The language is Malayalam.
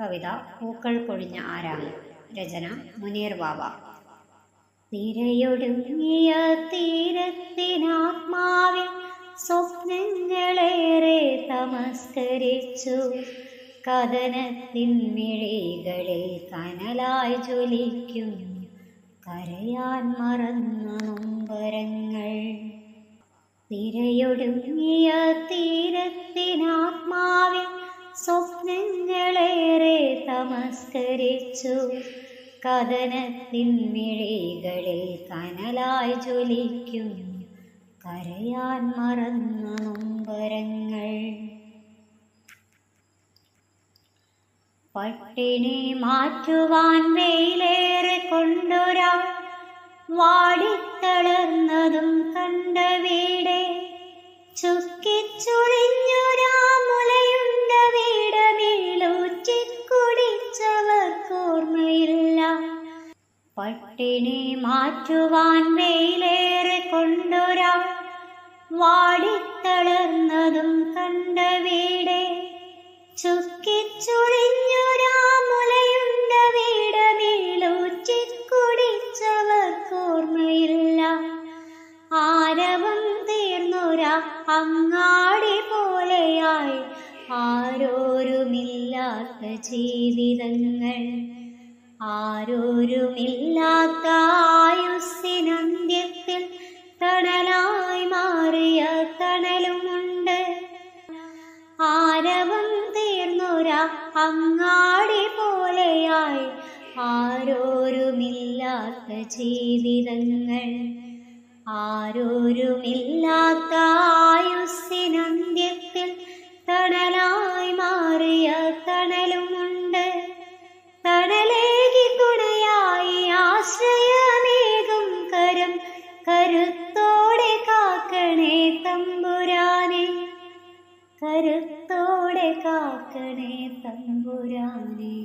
കവിത പൂക്കൾ പൊഴിഞ്ഞ ആരാണ് രചന മുനീർ ബാബ. തിരയൊടുങ്ങിയ തീരത്തിനാത്മാവിൽ സ്വപ്നങ്ങളേറെ തമസ്കരിച്ചു. കഥനത്തിൻ മിഴികളിൽ കനലായി ജ്വലിക്കും കരയാൻ മറന്ന നൊമ്പരങ്ങൾ. തിരയൊടുങ്ങിയ തീരത്തിനാത്മാവിൽ സ്വപ്നങ്ങളേറെ തമസ്കരിച്ചു കഥനത്തിൻ മിഴികളിൽ കനലായി ജ്വലിക്കുന്നു. കരയാൻ മറന്ന നൊമ്പരങ്ങൾ. പട്ടിണി മാറ്റുവാൻ വെയിലേറെ കൊണ്ടൊരാൾ വാടിത്തളർന്നതും കണ്ട വീടെ ചുക്കിച്ചുളിഞ്ഞൊരാ മുലയുണ്ട പട്ടിണി മാറ്റുവാൻ വെയിലേറെ കൊണ്ടൊരാൾ വാടിത്തളർന്നതും കണ്ട വീടെ ചുക്കിച്ചുളിഞ്ഞൊരാ മുലയുണ്ട വീട് വീളൂറ്റിക്കുടിച്ചവർക്കോർമ്മയില്ല ആരവം തീർന്നൊരാ അങ്ങാടി പോലെയായി. ആരോരുമില്ലാത്ത ജീവിതങ്ങൾ ആരോരുമില്ലാത്ത ആയുസ്സിനന്ത്യത്തിൽ തണലായി മാറിയ തണലുമുണ്ട്. ആരവം തീർന്നൊരാ അങ്ങാടി പോലെയായി. ആരോരുമില്ലാത്ത ജീവിതങ്ങൾ ആരോരുമില്ലാത്ത ആയുസ്സിനന്ത്യത്തിൽ തമ്പുരാനെ കരുത്തോടെ കാക്കണേ തമ്പുരാനേ.